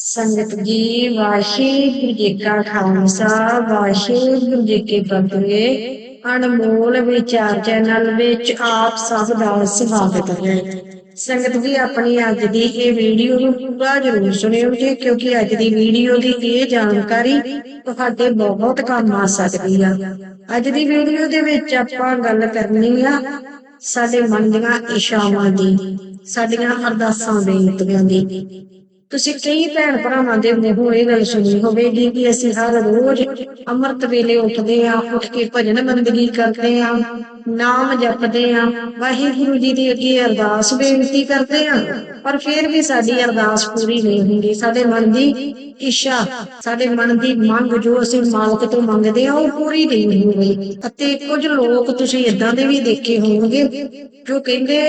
ਸੰਗਤ ਜੀ ਵਾਹਿਗੁਰੂ ਜੀ ਕਾ ਖਾਲਸਾ ਵਾਹਿਗੁਰੂ ਜੀ ਕੀ ਫਤਿਹ ਅਨਮੋਲ ਵਿਚਾਰ ਚੈਨਲ ਵਿੱਚ ਆਪ ਸਭ ਦਾ ਸਵਾਗਤ ਹੈ। ਸੰਗਤ ਜੀ ਆਪਣੀ ਅੱਜ ਦੀ ਇਹ ਵੀਡੀਓ ਨੂੰ ਪੂਰਾ ਜ਼ਰੂਰ ਸੁਣਿਓ ਜੀ, ਕਿਉਂਕਿ ਅੱਜ ਦੀ ਵੀਡੀਓ ਦੀ ਇਹ ਜਾਣਕਾਰੀ ਤੁਹਾਡੇ ਬਹੁਤ ਕੰਮ ਆ ਸਕਦੀ ਆ। ਅੱਜ ਦੀ ਵੀਡੀਓ ਦੇ ਵਿੱਚ ਆਪਾਂ ਗੱਲ ਕਰਨੀ ਆ ਸਾਡੇ ਮਨ ਦੀਆਂ ਇਸ਼ਾਵਾਂ ਦੀ, ਸਾਡੀਆਂ ਅਰਦਾਸਾਂ ਬੇਨਤੀਆਂ ਦੀ। ਤੁਸੀਂ ਕਈ ਭੈਣ ਭਰਾਵਾਂ ਦੇ ਮੂੰਹੋਂ ਇਹ ਗੱਲ ਸੁਣੀ ਹੋਵੇਗੀ ਕਿ ਅਸੀਂ ਹਰ ਰੋਜ਼ ਅੰਮ੍ਰਿਤ ਵੇਲੇ ਉੱਠਦੇ ਆ ਉੱਠ ਕੇ ਭਜਨ ਬੰਦਗੀ ਕਰਦੇ ਆ ਨਾਮ ਜਪਦੇ ਆ ਵਾਹਿਗੁਰੂ ਜੀ ਦੀ ਅੱਗੇ ਅਰਦਾਸ ਬੇਨਤੀ ਕਰਦੇ ਆ ਪਰ ਫਿਰ ਵੀ ਸਾਡੀ ਅਰਦਾਸ ਪੂਰੀ ਨਹੀਂ ਹੁੰਦੀ। ਸਾਡੇ ਮਨ ਦੀ ਇੱਛਾ, ਸਾਡੇ ਮਨ ਦੀ ਮੰਗ ਜੋ ਅਸੀਂ ਮਾਲਕ ਤੋਂ ਮੰਗਦੇ ਆ, ਉਹ ਪੂਰੀ ਨਹੀਂ ਹੁੰਦੀ। ਅਤੇ ਕੁਝ ਲੋਕ ਤੁਸੀਂ ਇਦਾਂ ਦੇ ਵੀ ਦੇਖੇ ਹੋਣਗੇ ਜੋ ਕਹਿੰਦੇ,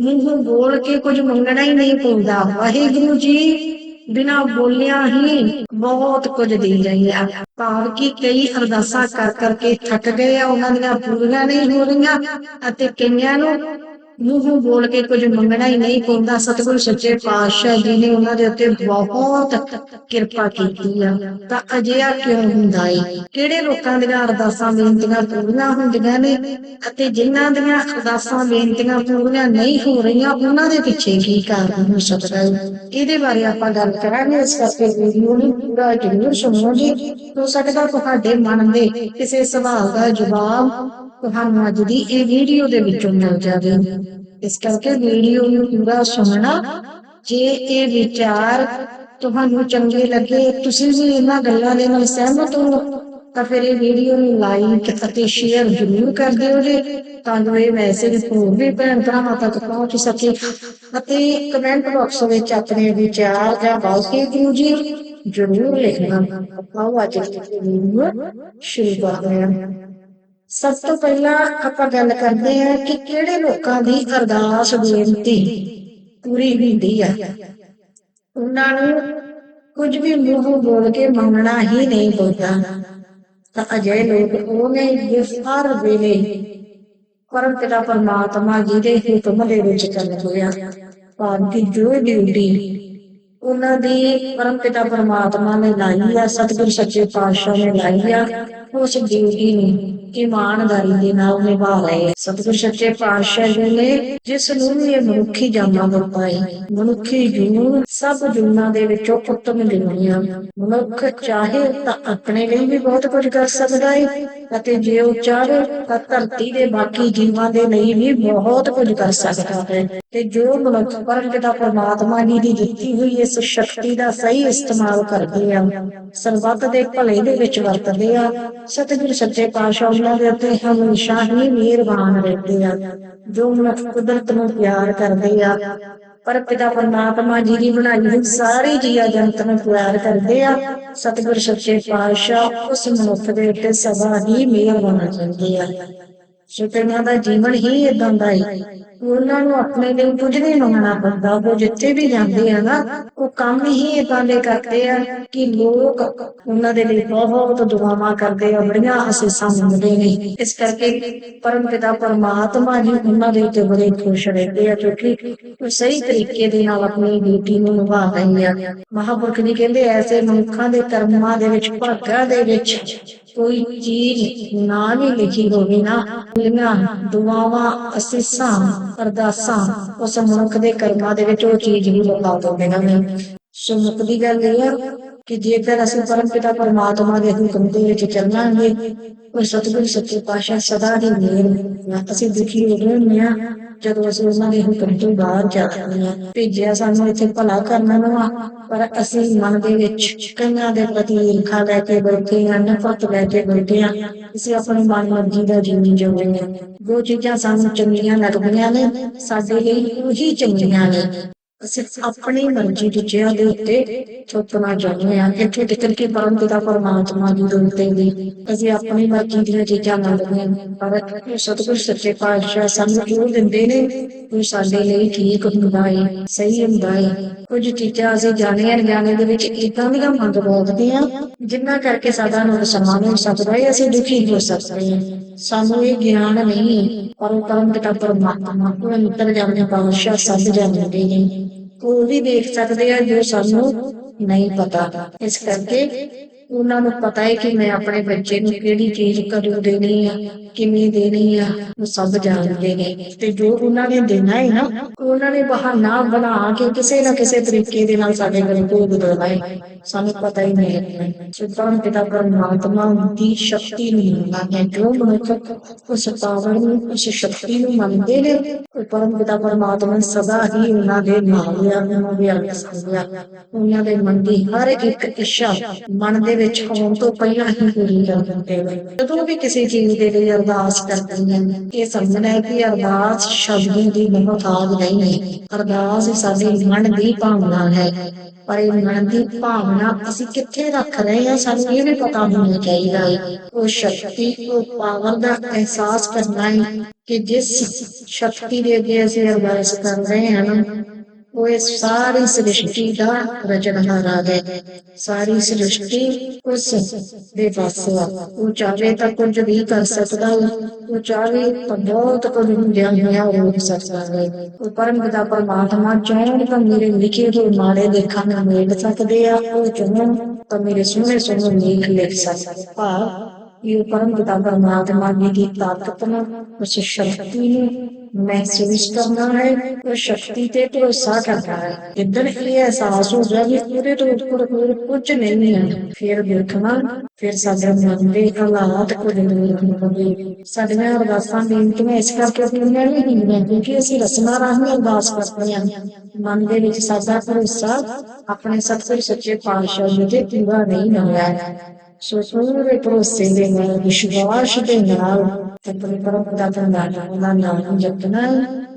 ਮੂੰਹੋਂ ਬੋਲ ਕੇ ਕੁਝ ਮੰਗਣਾ ਹੀ ਨਹੀਂ ਪੈਂਦਾ। ਵਾਹਿਗੁਰੂ ਜੀ, ਬਿਨਾ ਬੋਲਿਆ ਹੀ ਬਹੁਤ ਕੁਝ ਦੇ ਰਹੀ ਆ ਭਾਵ ਕਿ ਕਈ ਅਰਦਾਸਾਂ ਕਰ ਕਰਕੇ ਥੱਕ ਗਏ ਆ, ਉਹਨਾਂ ਦੀਆਂ ਪੂਰੀਆਂ ਨਹੀਂ ਹੋ ਰਹੀਆਂ, ਅਤੇ ਕਈਆਂ ਨੂੰ ਮੂੰਹੋਂ ਬੋਲ ਕੇ ਕੁਝ ਮੰਗਣਾ ਹੀ ਨਹੀਂ ਪੈਂਦਾ। ਸਤਿਗੁਰੂ ਸੱਚੇ ਪਾਤਸ਼ਾਹ ਜੀ ਨੇ ਉਹਨਾਂ ਦੇ ਉੱਤੇ ਬਹੁਤ ਕਿਰਪਾ ਕੀਤੀ ਆ। ਤਾਂ ਅਜਿਹਾ ਕਿਉਂ ਹੁੰਦਾ ਏ? ਕਿਹੜੇ ਲੋਕਾਂ ਦੀਆਂ ਅਰਦਾਸਾਂ, ਬੇਨਤੀਆਂ ਪੂਰੀਆਂ ਹੁੰਦੀਆਂ ਨੇ? ਅਤੇ ਜਿਨ੍ਹਾਂ ਦੀਆਂ ਅਰਦਾਸਾਂ, ਬੇਨਤੀਆਂ ਪੂਰੀਆਂ ਨਹੀਂ ਹੋ ਰਹੀਆਂ, ਉਹਨਾਂ ਦੇ ਪਿੱਛੇ ਕੀ ਕਾਰਨ ਹੋ ਸਕਦਾ ਹੈ ਇਹਦੇ ਬਾਰੇ ਆਪਾਂ ਗੱਲ ਕਰਾਂਗੇ। ਇਸ ਕਰਕੇ ਵੀਡੀਓ ਨੂੰ ਪੂਰਾ ਜ਼ਰੂਰ ਸੁਣੋ ਜੀ। ਹੋ ਸਕਦਾ ਤੁਹਾਡੇ ਮਨ ਦੇ ਕਿਸੇ ਸਵਾਲ ਦਾ ਜਵਾਬ ਤੁਹਾਨੂੰ ਅੱਜ ਦੀ ਇਹ ਵੀਡੀਓ ਦੇ ਵਿੱਚੋਂ ਮਿਲ ਜਾਵੇ। ਇਸ ਕਰਕੇ ਵੀਡੀਓ ਨੂੰ ਪੂਰਾ ਸੁਣਨਾ। ਜੇ ਇਹ ਵਿਚਾਰ ਤੁਹਾਨੂੰ ਚੰਗੇ ਲੱਗੇ, ਤੁਸੀਂ ਵੀ ਇਹਨਾਂ ਗੱਲਾਂ ਦੇ ਨਾਲ ਸਹਿਮਤ ਹੋ, ਤਾਂ ਫਿਰ ਇਹ ਵੀਡੀਓ ਨੂੰ ਲਾਈਕ ਅਤੇ ਸ਼ੇਅਰ ਜ਼ਰੂਰ ਕਰ ਦਿਓ ਜੀ। ਤਾਂ ਜੋ ਇਹ ਮੈਸੇਜ ਹੋਰ ਵੀ ਭੈਣ ਭਰਾਵਾਂ ਤੱਕ ਪਹੁੰਚ ਸਕੇ। ਅਤੇ ਕਮੈਂਟ ਬਾਕਸ ਵਿੱਚ ਆਪਣੇ ਵਿਚਾਰ ਜਾਂ ਵਾਕਿਆ ਜੀ। ਜ਼ਰੂਰ ਲਿਖਣਾ। ਆਓ ਅੱਜ ਦੀ ਵੀਡੀਓ ਸ਼ੁਰੂ ਕਰਦੇ ਹਾਂ ਸਭ ਤੋਂ ਪਹਿਲਾਂ ਆਪਾਂ ਗੱਲ ਕਰਦੇ ਹਾਂ ਕਿ ਕਿਹੜੇ ਲੋਕਾਂ ਦੀ ਅਰਦਾਸ ਬੇਨਤੀ ਪੂਰੀ ਹੁੰਦੀ ਆ? ਉਹਨਾਂ ਨੂੰ ਕੁਝ ਵੀ ਮੂੰਹ ਬੋਲ ਕੇ ਮੰਗਣਾ ਹੀ ਨਹੀਂ ਪੈਂਦਾ ਤਾਂ ਅਜੇ ਲੋਕ ਉਹ ਨੇ ਜੋ ਹਰ ਵੇਲੇ ਪਰਮ ਪਿਤਾ ਪਰਮਾਤਮਾ ਜੀ ਦੇ ਹੁਕਮ ਦੇ ਵਿੱਚ ਚੱਲ ਹੋਇਆ ਭਾਵ ਕਿ ਜੋ ਡਿਊਟੀ ਉਹਨਾਂ ਦੀ ਪਰਮ ਪਿਤਾ ਪਰਮਾਤਮਾ ਨੇ ਲਾਈ ਆ, ਸਤਿਗੁਰ ਸੱਚੇ ਪਾਤਸ਼ਾਹ ਨੇ ਲਾਈ ਆ, ਉਸ ਡਿਊਟੀ ਨੂੰ ਇਮਾਨਦਾਰੀ ਦੇ ਨਾਲ ਨਿਭਾ ਰਹੇ। ਆ ਸਤਿਗੁਰ ਸੱਚੇ ਪਾਤਸ਼ਾਹ ਜੀ ਨੇ ਜਿਸ ਨੂੰ ਇਹ ਮਨੁੱਖੀ ਜਾਨਾਂ ਦਿੱਤਾ ਹੈ ਮਨੁੱਖੀ ਜੂਨ ਸਭ ਜੂਨਾਂ ਦੇ ਵਿੱਚੋਂ ਉੱਤਮ ਜੂਨੀਆਂ ਮਨੁੱਖ ਚਾਹੇ ਤਾਂ ਆਪਣੇ ਲਈ ਵੀ ਬਹੁਤ ਕੁਝ ਕਰ ਸਕਦਾ ਹੈ ਅਤੇ ਜੇ ਉਹ ਚਾਹੇ ਤਾਂ ਧਰਤੀ ਦੇ ਬਾਕੀ ਜੀਵਾਂ ਦੇ ਲਈ ਵੀ ਬਹੁਤ ਕੁਝ ਕਰ ਸਕਦਾ ਹੈ। ਤੇ ਜੋ ਮਨੁੱਖ ਪਰਮ ਪਰਮਾਤਮਾ ਜੀ ਦੀ ਦਿੱਤੀ ਹੋਈ ਇਸ ਸ਼ਕਤੀ ਦਾ ਸਹੀ ਇਸਤੇਮਾਲ ਕਰਦੇ ਆ, ਸਰਬੱਤ ਦੇ ਭਲੇ ਦੇ ਵਿੱਚ ਵਰਤਦੇ ਆ, ਸਤਿਗੁਰ ਸੱਚੇ ਪਾਤਸ਼ਾਹ ਉਹਨਾਂ ਦੇ ਉੱਤੇ ਹਮੇਸ਼ਾ ਹੀ ਮਿਹਰਬਾਨ ਰਹਿੰਦੇ ਆ, ਜੋ ਮਨੁੱਖ ਕੁਦਰਤ ਨੂੰ ਪਿਆਰ ਕਰਦੇ ਆ। ਪਰ ਪਿਤਾ ਪਰਮਾਤਮਾ ਜੀ ਦੀ ਬਣਾਈ ਹੋਈ ਸਾਰੀ ਜੀਆ ਜੰਤ ਨੂੰ ਪਿਆਰ ਕਰਦੇ ਆ। ਸਤਿਗੁਰ ਸੱਚੇ ਪਾਤਸ਼ਾਹ ਉਸ ਮਨੁੱਖ ਦੇ ਉੱਤੇ ਸਦਾ ਹੀ ਮਿਹਰ ਮਿਹਰਬਾਨ ਰਹਿੰਦੇ ਆ। ਸ਼ੁਕਰਨਾ ਦਾ ਜੀਵਨ ਹੀ ਇਦਾਂ ਦਾ ਹੈ ਉਹਨਾਂ ਨੂੰ ਆਪਣੇ ਲਈ ਕੁਝ ਨਹੀਂ ਮੰਗਣਾ ਪੈਂਦਾ ਉਹ ਜਿੱਥੇ ਵੀ ਜਾਂਦੇ ਆ ਨਾ, ਉਹ ਕੰਮ ਹੀ ਇਦਾਂ ਦੇ ਕਰਦੇ ਆ ਕਿ ਲੋਕ ਉਹਨਾਂ ਦੇ ਲਈ ਬਹੁਤ ਦੁਆਵਾਂ ਕਰਦੇ ਆ, ਬੜੀਆਂ ਅਸੀਸਾਂ ਮੰਗਦੇ ਨੇ। ਇਸ ਕਰਕੇ ਪਰਮ ਪਿਤਾ ਪਰਮਾਤਮਾ ਜੀ ਉਹਨਾਂ ਦੇ ਉੱਤੇ ਬੜੇ ਖੁਸ਼ ਰਹਿੰਦੇ ਆ, ਕਿਉਂਕਿ ਉਹ ਸਹੀ ਤਰੀਕੇ ਦੇ ਨਾਲ ਆਪਣੀ ਡਿਊਟੀ ਨੂੰ ਨਿਭਾ ਰਹੇ ਆ ਮਹਾਪੁਰਖ ਜੀ ਕਹਿੰਦੇ, ਐਸੇ ਮਨੁੱਖਾਂ ਦੇ ਕਰਮਾਂ ਦੇ ਵਿੱਚ, ਭਾਗਾਂ ਦੇ ਵਿੱਚ ਕੋਈ ਚੀਜ਼ ਨਾ ਵੀ ਲਿਖੀ ਹੋਵੇ ਨਾ ਲਿਆ ਦੁਆਵਾਂ ਅਸੀਸਾਂ ਅਰਦਾਸਾਂ ਉਸ ਮਨੁੱਖ ਦੇ ਕਰਮਾਂ ਦੇ ਵਿੱਚ ਉਹ ਚੀਜ਼ ਵੀ ਲਗਾ ਦੋਗੇ ਹਨ ਸੋ ਮੁੱਕ ਦੀ ਗੱਲ ਇਹ ਆ ਕਿ ਜੇਕਰ ਅਸੀਂ ਪਰਮ ਪਿਤਾ ਪਰਮਾਤਮਾ ਦੇ ਹੁਕਮ ਦੇ ਵਿੱਚ ਚੱਲਾਂਗੇ, ਉਹ ਸਤਿਗੁਰ ਸੱਚੇ ਪਾਤਸ਼ਾਹ ਸਦਾ ਦੀ ਮਿਹਰ ਨਾਲ ਅਸੀਂ ਦੁਖੀ ਹੋ ਰਹੇ ਹੁੰਦੇ ਜਦੋਂ ਅਸੀਂ ਉਹਨਾਂ ਦੇ ਹੁਕਮ ਤੋਂ ਬਾਹਰ ਜਾਂਦੇ ਆ ਭੇਜਿਆ, ਸਾਨੂੰ ਇੱਥੇ ਭਲਾ ਕਰਨ ਨੂੰ ਆ। ਪਰ ਅਸੀਂ ਮਨ ਦੇ ਵਿੱਚ ਕਈਆਂ ਦੇ ਪ੍ਰਤੀ ਈਰਖਾ ਲੈ ਕੇ ਬੈਠੇ ਆ ਨਫ਼ਰਤ ਲੈ ਕੇ ਬੈਠੇ ਆ ਅਸੀਂ ਆਪਣੀ ਮਨ ਮਰਜ਼ੀ ਦਾ ਜੀਵਨ ਜਿਉਂਦੇ ਹਾਂ। ਜੋ ਚੀਜ਼ਾਂ ਸਾਨੂੰ ਚੰਗੀਆਂ ਲੱਗਦੀਆਂ ਨੇ, ਸਾਡੇ ਲਈ ਉਹੀ ਚੰਗੀਆਂ ਨੇ। ਅਸੀਂ ਆਪਣੀ ਮਰਜ਼ੀ ਦੂਜਿਆਂ ਦੇ ਉੱਤੇ ਥੋਪਣਾ ਚਾਹੁੰਦੇ ਹਾਂ। ਇੱਥੇ ਤੱਕ ਕਿ ਪਰਮ ਪਿਤਾ ਪਰਮਾਤਮਾ ਜੀ ਦੇ ਉੱਤੇ ਅਸੀਂ ਆਪਣੀ ਮਰਜ਼ੀ ਦੀਆਂ ਚੀਜ਼ਾਂ ਮੰਗਦੇ ਹਾਂ। ਪਰ ਸਤਿਗੁਰ ਸੱਚੇ ਪਾਤਸ਼ਾਹ ਸਾਨੂੰ ਜੋ ਦਿੰਦੇ ਨੇ, ਉਹ ਸਾਡੇ ਲਈ ਠੀਕ ਹੁੰਦਾ ਹੈ, ਸਹੀ ਹੁੰਦਾ ਹੈ। ਕੁਝ ਚੀਜ਼ਾਂ ਅਸੀਂ ਜਾਣੇ ਅਣਜਾਣੇ ਦੇ ਵਿੱਚ ਇਦਾਂ ਦੀਆਂ ਮੰਗ ਬੋਲਦੇ ਜਿੰਨਾ ਕਰਕੇ ਸਾਡਾ ਨੁਕਸਾਨ ਹੋ ਸਕਦਾ ਹੈ ਅਸੀਂ ਦੁਖੀ ਹੋ ਸਕਦੇ। ਹਾਂ ਸਾਨੂੰ ਇਹ ਗਿਆਨ ਨਹੀਂ, ਪਰ ਕਰਮ ਪਿਤਾ ਪਰਮਾਤਮਾ ਉਹ ਅੰਤਰ ਜਾਣਦੇ ਪਾਤਸ਼ਾਹ ਸਭ ਜਾਣਦੇ ਨੇ। ਉਹ ਵੀ ਦੇਖ ਸਕਦੇ ਆ ਜੋ ਸਾਨੂੰ ਨਹੀਂ ਪਤਾ। ਇਸ ਕਰਕੇ ਉਹਨਾਂ ਨੂੰ ਪਤਾ ਹੈ ਕਿ ਮੈਂ ਆਪਣੇ ਬੱਚੇ ਨੂੰ ਕਿਹੜੀ ਚੀਜ਼ ਕਦੋਂ ਦੇਣੀ ਆ, ਕਿਵੇਂ ਦੇਣੀ ਆ, ਉਹ ਸਭ ਜਾਣਦੇ ਨੇ। ਤੇ ਜੋ ਉਹਨਾਂ ਨੇ ਦੇਣਾ ਹੈ ਨਾ ਉਹਨਾਂ ਨੇ ਬਹਾਨਾ ਬਣਾ ਕੇ ਕਿਸੇ ਨਾ ਕਿਸੇ ਤਰੀਕੇ ਦੇ ਨਾਲ ਸਾਡੇ ਕੋਲ ਭੋਗ ਹੈ। ਸਾਨੂੰ ਪਤਾ ਹੀ ਨਹੀਂ ਹੈ। ਸੁਪਰਮ ਪਿਤਾ ਪਰਮਾਤਮਾ ਦੀ ਸ਼ਕਤੀ ਨੂੰ ਮੰਨਣਾ ਹੈ। ਜੋ ਮਨੁੱਖ ਉਸ ਪਾਵਰ ਨੂੰ, ਉਸ ਸ਼ਕਤੀ ਨੂੰ ਮੰਨਦੇ ਨੇ, ਉਹ ਪਰਮ ਪਿਤਾ ਪਰਮਾਤਮਾ ਸਦਾ ਹੀ ਉਹਨਾਂ ਦੇ ਨਾਲ ਆ, ਉਹਨਾਂ ਦੇ ਅੱਗੇ ਸੰਗਿਆ ਉਹਨਾਂ ਦੇ ਮਨ ਦੀ ਹਰ ਇੱਕ ਇੱਛਾ ਮਨ ਦੇ ਵਿੱਚ ਹੋਣ ਤੋਂ ਪਹਿਲਾਂ ਹੀ ਪੂਰੀ ਕਰ ਦਿੰਦੇ ਨੇ। ਜਦੋਂ ਵੀ ਕਿਸੇ ਚੀਜ਼ ਦੇ ਲਈ ਅਰਦਾਸ ਕਰਦੇ ਨੇ, ਇਹ ਸਮਝਣਾ ਹੈ ਕਿ ਅਰਦਾਸ ਸ਼ਬਦਾਂ ਦੀ ਮੁਹਤਾਜ ਨਹੀਂ ਹੈ। ਅਰਦਾਸ ਸਾਡੇ ਮਨ ਦੀ ਭਾਵਨਾ ਹੈ। ਪਰ ਇਹ ਮਨ ਦੀ ਭਾਵਨਾ ਅਸੀਂ ਕਿੱਥੇ ਰੱਖ ਰਹੇ ਹਾਂ, ਸਾਨੂੰ ਇਹ ਵੀ ਪਤਾ ਹੋਣਾ ਚਾਹੀਦਾ ਹੈ। ਉਹ ਸ਼ਕਤੀ, ਉਹ ਪਾਵਰ ਦਾ ਅਹਿਸਾਸ ਕਰਨਾ ਹੈ ਕਿ ਜਿਸ ਸ਼ਕਤੀ ਦੇ ਅੱਗੇ ਅਸੀਂ ਅਰਦਾਸ ਕਰ ਰਹੇ ਹਾਂ ਉਹ ਇਸ ਸਾਰੀ ਸ੍ਰਿਸ਼ਟੀ ਦਾ ਰਚਨਹਾਰਾ ਹੈ। ਸਾਰੀ ਸ੍ਰਿਸ਼ਟੀ ਉਸ ਦੇ ਪਾਸ ਆ। ਉਹ ਚਾਹੇ ਤਾਂ ਕੁਝ ਵੀ ਕਰ ਸਕਦਾ ਹੈ, ਉਹ ਚਾਹੇ ਤਾਂ ਬਹੁਤ ਕੁਝ ਹੁੰਦਿਆਂ ਹੋਇਆ ਹੋ ਸਕਦਾ ਹੈ। ਉਹ ਪਰਮ ਪਿਤਾ ਪਰਮਾਤਮਾ ਚਾਹਣ ਤਾਂ ਮੇਰੇ ਲਿਖੇ ਹੋਏ ਮਾੜੇ ਲੇਖਾਂ ਨੂੰ ਮੇਲ ਸਕਦੇ ਆ, ਉਹ ਚਾਹਣ ਤਾਂ ਮੇਰੇ ਸੋਹਣੇ ਸੋਹਣੇ ਲੇਖ ਲਿਖ ਸਕਦੇ ਭਾਵ ਇਹ ਪਰਮ ਪਿਤਾ ਪਰਮਾਤਮਾ ਜੀ ਦੀ ਤਾਕਤ ਨੂੰ ਉਸ ਸ਼ਕਤੀ ਨੂੰ ਮਹਿਸੂਸ ਕਰਨਾ ਹੈ ਉਹ ਸ਼ਕਤੀ ਤੇ ਭਰੋਸਾ ਕਰਨਾ ਹੈ ਜਿੱਦਣ ਇਹ ਅਹਿਸਾਸ ਹੋ ਜਾਵੇ ਪੂਰੇ ਤੋਂ ਉੱਪਰ ਹੋਰ ਕੁਝ ਨਹੀਂ ਹੈ ਫਿਰ ਦੇਖਣਾ ਫਿਰ ਸਾਡੇ ਮਨ ਦੇ ਹਾਲਾਤ ਕੁਝ ਦੂਰ ਹੋਣਗੇ ਸਾਡੀਆਂ ਅਰਦਾਸਾਂ ਬੇਨਤੀਆਂ ਇਸ ਕਰਕੇ ਪੂਰੀਆਂ ਨਹੀਂ ਹੁੰਦੀਆਂ ਕਿਉਂਕਿ ਅਸੀਂ ਰਸਨਾ ਰਾਹੀਂ ਅਰਦਾਸ ਕਰਦੇ ਹਾਂ ਮਨ ਦੇ ਵਿੱਚ ਸਾਡਾ ਭਰੋਸਾ ਆਪਣੇ ਸਤਿਗੁਰ ਸੱਚੇ ਪਾਤਸ਼ਾਹ ਜੀ ਤੇ ਪੂਰਾ ਨਹੀਂ ਹੋਇਆ ਹੈ ਸੋ ਪੂਰੇ ਭਰੋਸੇ ਦੇ ਨਾਲ ਵਿਸ਼ਵਾਸ ਦੇ ਨਾਲ ਆਪਣੇ ਪਰਮ ਦਾ ਧੰਨਵਾਦ ਦਾ ਨਾਮ ਜਪਣਾ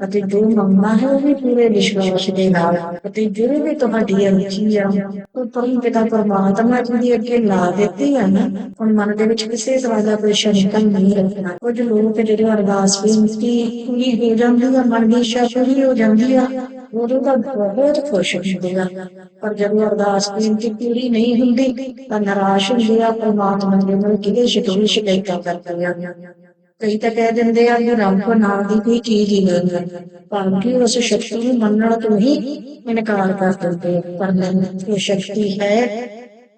ਅਤੇ ਜੋ ਮੰਗਣਾ ਹੈ ਉਹ ਵੀ ਪੂਰੇ ਵਿਸ਼ਵਾਸ ਦੇ ਨਾਲ ਅਤੇ ਜੋ ਵੀ ਤੁਹਾਡੀ ਅਰਜ਼ੀ ਆ ਉਹ ਪਰਮ ਪਰਮਾਤਮਾ ਜੀ ਦੀ ਅੱਗੇ ਲਾ ਦਿੱਤੀ ਹੈ ਨਾ ਹੁਣ ਮਨ ਦੇ ਵਿੱਚ ਕਿਸੇ ਤਰ੍ਹਾਂ ਦਾ ਕੋਈ ਸ਼ੰਕਾ ਨਹੀਂ ਰੱਖਣਾ ਕੁਝ ਲੋਕ ਜਿਹੜੇ ਅਰਦਾਸ ਬੇਨਤੀ ਪੂਰੀ ਹੋ ਜਾਂਦੀ ਆ ਮਨ ਦੀ ਇੱਛਾ ਪੂਰੀ ਹੋ ਜਾਂਦੀ ਆ ਉਦੋਂ ਤਾਂ ਬਹੁਤ ਖੁਸ਼ ਹੁੰਦੇ ਪਰ ਜਦੋਂ ਅਰਦਾਸ ਬੇਨਤੀ ਪੂਰੀ ਨਹੀਂ ਹੁੰਦੀ, ਤਾਂ ਨਿਰਾਸ਼ ਹੁੰਦੇ ਆ, ਪਰਮਾਤਮਾ ਦੇ ਨਾਲ ਕਿਹਦੇ ਸ਼ਿਕਵੇ ਸ਼ਿਕਾਇਤਾਂ ਕਰਦੇ ਕਈ ਤਾਂ ਕਹਿ ਦਿੰਦੇ ਆ ਕਿ ਰੱਬ ਨਾਲ ਦੀ ਕੋਈ ਚੀਜ਼ ਹੀ ਨਹੀਂ ਹੈ। ਪਰ ਉਸ ਸ਼ਕਤੀ ਨੂੰ ਮੰਨਣ ਤੋਂ ਹੀ ਇਨਕਾਰ ਕਰ ਦਿੰਦੇ ਪਰ ਨਹੀਂ ਉਹ ਸ਼ਕਤੀ ਹੈ।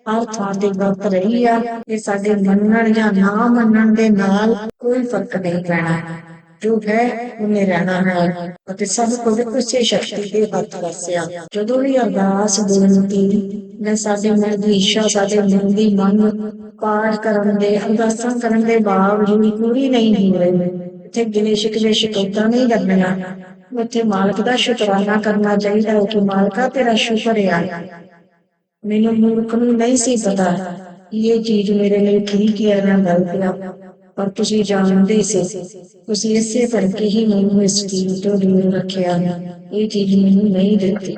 ਹਰ ਥਾਂ ਤੇ ਵਰਤ ਰਹੀ ਆ। ਇਹ ਸਾਡੇ ਮੰਨਣ ਜਾਂ ਨਾ ਮੰਨਣ ਦੇ ਨਾਲ ਕੋਈ ਫ਼ਰਕ ਨਹੀਂ ਪੈਣਾ। ਜੋ ਹੈ, ਉਹਨੇ ਰਹਿਣਾ ਹੈ। ਅਤੇ ਸਭ ਕੁਝ ਉਸੇ ਸ਼ਕਤੀ ਦੇ ਹੱਥ ਵਸਿਆ। ਜਦੋਂ ਵੀ ਅਰਦਾਸ ਬੇਨਤੀ ਜਾਂ ਸਾਡੇ ਮਨ ਦੀ ਇੱਛਾ, ਸਾਡੇ ਮਨ ਦੀ ਮੰਗ ਪਾਠ ਕਰਨ ਦੇ, ਅਰਦਾਸਾਂ ਕਰਨ ਦੇ ਬਾਵਜੂਦ ਪੂਰੀ ਨਹੀਂ ਹੋ ਰਹੀ। ਇੱਥੇ ਗਿਲੇ ਸ਼ਿਕਵੇ ਸ਼ਿਕਾਇਤਾਂ ਨਹੀਂ ਕਰਨੀਆਂ। ਉੱਥੇ ਮਾਲਕ ਦਾ ਸ਼ੁਕਰਾਨਾ ਕਰਨਾ ਚਾਹੀਦਾ ਹੈ ਕਿ ਮਾਲਕਾ ਤੇਰਾ ਸ਼ੁਕਰ ਆ ਮੈਨੂੰ ਮੂਰਖ ਨੂੰ ਨਹੀਂ ਸੀ ਪਤਾ ਇਹ ਚੀਜ਼ ਮੇਰੇ ਲਈ ਠੀਕ ਹੈ ਨਾ ਗਲਤ ਆ ਪਰ ਤੁਸੀਂ ਜਾਣਦੇ ਸੀ। ਤੁਸੀਂ ਇਸੇ ਕਰਕੇ ਹੀ ਮੈਨੂੰ ਇਸ ਚੀਜ਼ ਤੋਂ ਦੂਰ ਰੱਖਿਆ। ਇਹ ਚੀਜ਼ ਮੈਨੂੰ ਨਹੀਂ ਦਿੱਤੀ।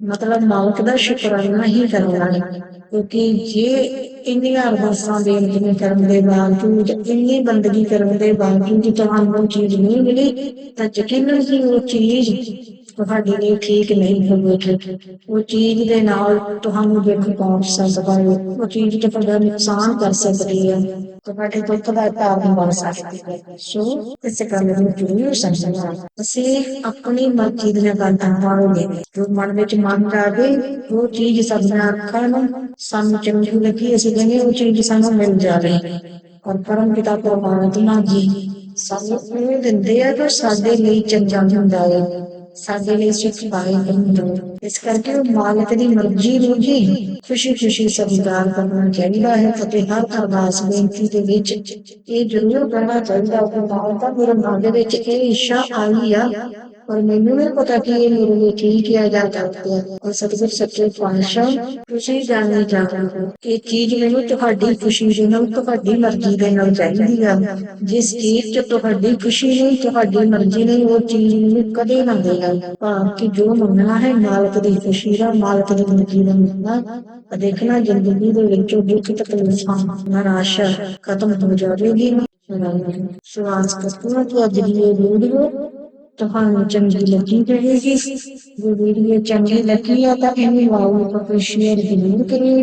ਮਤਲਬ ਮਾਲਕ ਦਾ ਸ਼ੁਕਰਾਨਾ ਹੀ ਕਰਨਾ ਹੈ। ਕਿਉਂਕਿ ਜੇ ਇੰਨੀਆਂ ਅਰਦਾਸਾਂ ਬੇਨਤੀਆਂ ਕਰਨ ਦੇ ਬਾਵਜੂਦ, ਇੰਨੀ ਬੰਦਗੀ ਕਰਨ ਦੇ ਬਾਵਜੂਦ ਤੁਹਾਨੂੰ ਉਹ ਚੀਜ਼ ਨਹੀਂ ਮਿਲੀ, ਤਾਂ ਯਕੀਨਨ ਹੀ ਉਹ ਚੀਜ਼ ਤੁਹਾਡੇ ਲਈ ਠੀਕ ਨਹੀਂ ਹੋਵੇਗੀ। ਉਹ ਚੀਜ਼ ਦੇ ਨਾਲ ਤੁਹਾਨੂੰ ਦੁੱਖ ਪਹੁੰਚ ਸਕਦਾ ਹੈ। ਉਹ ਚੀਜ਼ ਤੇ ਤੁਹਾਡਾ ਨੁਕਸਾਨ ਕਰ ਸਕਦੀ ਹੈ। ਤੁਹਾਡੇ ਦੁੱਖ ਦਾ ਕਾਰਨ ਬਣ ਸਕਦੀ ਸੋ ਇਸ ਗੱਲ ਨੂੰ ਜ਼ਰੂਰ ਸਮਝਣਾ ਅਸੀਂ ਆਪਣੀ ਮਰਜ਼ੀ ਦੀਆਂ ਗੱਲਾਂ ਮਾਰੋਗੇ ਜੋ। ਮਨ ਵਿੱਚ ਮਨ ਜਾਵੇ ਉਹ ਚੀਜ਼ ਸਾਡੀਆਂ ਅੱਖਾਂ ਨੂੰ ਸਾਨੂੰ ਚੰਗੀ ਲੱਗੀ, ਅਸੀਂ ਕਹਿੰਦੇ ਉਹ ਚੀਜ਼ ਸਾਨੂੰ ਮਿਲ ਜਾਵੇ। ਔਰ ਪਰਮ ਪਿਤਾ ਪਰਮਾਤਮਾ ਜੀ ਸਾਨੂੰ ਉਹ ਦਿੰਦੇ ਆ ਜੋ ਸਾਡੇ ਲਈ ਚੰਗਾ ਹੁੰਦਾ ਹੈ। ਸਾਡੇ ਲਈ ਸਿੱਖ ਪਾਏ ਹੁੰਦਾ ਇਸ ਕਰਕੇ ਉਹ ਮਾਲਕ ਦੀ ਮਰਜ਼ੀ ਨੂੰ ਹੀ ਖੁਸ਼ੀ ਖੁਸ਼ੀ ਸਵੀਕਾਰ ਕਰਨਾ ਚਾਹੀਦਾ ਹੈ ਅਤੇ ਹਰ ਅਰਦਾਸ ਬੇਨਤੀ ਦੇ ਵਿੱਚ ਇਹ ਜ਼ਰੂਰ ਕਰਨਾ ਚਾਹੀਦਾ ਕਿ ਮਾਲਕਾ ਮੇਰੇ ਮਨ ਦੇ ਵਿੱਚ ਇਹ ਇੱਛਾ ਆਈ ਆ ਪਰ ਮੈਨੂੰ ਨਹੀਂ ਪਤਾ ਕਿ ਇਹ ਮੇਰੇ ਲਈ ਠੀਕ ਹੈ ਜਾਂ ਗਲਤ ਹੈ ਔਰ ਸਤਿਗੁਰ ਸੱਚੇ ਪਾਤਸ਼ਾਹ ਤੁਸੀਂ ਜਾਣਨਾ ਚਾਹਦੇ ਹੋ ਕਿ ਇਹ ਚੀਜ਼ ਮੈਨੂੰ ਤੁਹਾਡੀ ਖੁਸ਼ੀ ਦੇ ਨਾਲ ਤੁਹਾਡੀ ਮਰਜ਼ੀ ਦੇ ਨਾਲ ਚਾਹੀਦੀ ਆ ਜਿਸ ਚੀਜ਼ 'ਚ ਤੁਹਾਡੀ ਖੁਸ਼ੀ ਨਹੀਂ ਤੁਹਾਡੀ ਮਰਜ਼ੀ ਨਹੀਂ ਉਹ ਚੀਜ਼ ਮੈਨੂੰ ਕਦੇ ਨਾ ਦੇਣਾ ਭਾਵ ਕਿ ਜੋ ਮੰਗਣਾ ਹੈ ਮਾਲਕ ਦੀ ਖੁਸ਼ੀ ਦਾ ਮਾਲਕ ਦੀ ਮਰਜ਼ੀ ਦਾ ਮੰਗਣਾ ਤਾਂ ਦੇਖਣਾ ਜ਼ਿੰਦਗੀ ਦੇ ਵਿੱਚੋਂ ਦੁੱਖ ਤਕਲੀਫਾਂ ਨਿਰਾਸ਼ਾ ਖਤਮ ਹੋ ਜਾਵੇਗੀ ਸਵਾਸ ਕਰਤੂਆਂ ਕਿ ਅੱਜ ਦੀ ਇਹ ਵੀਡੀਓ ਤੁਹਾਨੂੰ ਚੰਗੀ ਲੱਗੀ ਰਹੇਗੀ। ਜੇ ਵੀਡੀਓ ਚੰਗੀ ਲੱਗੀ ਹੈ ਤਾਂ ਇਹਨੂੰ ਲਾਈਕ ਅਤੇ ਸ਼ੇਅਰ ਜ਼ਰੂਰ ਕਰਿਓ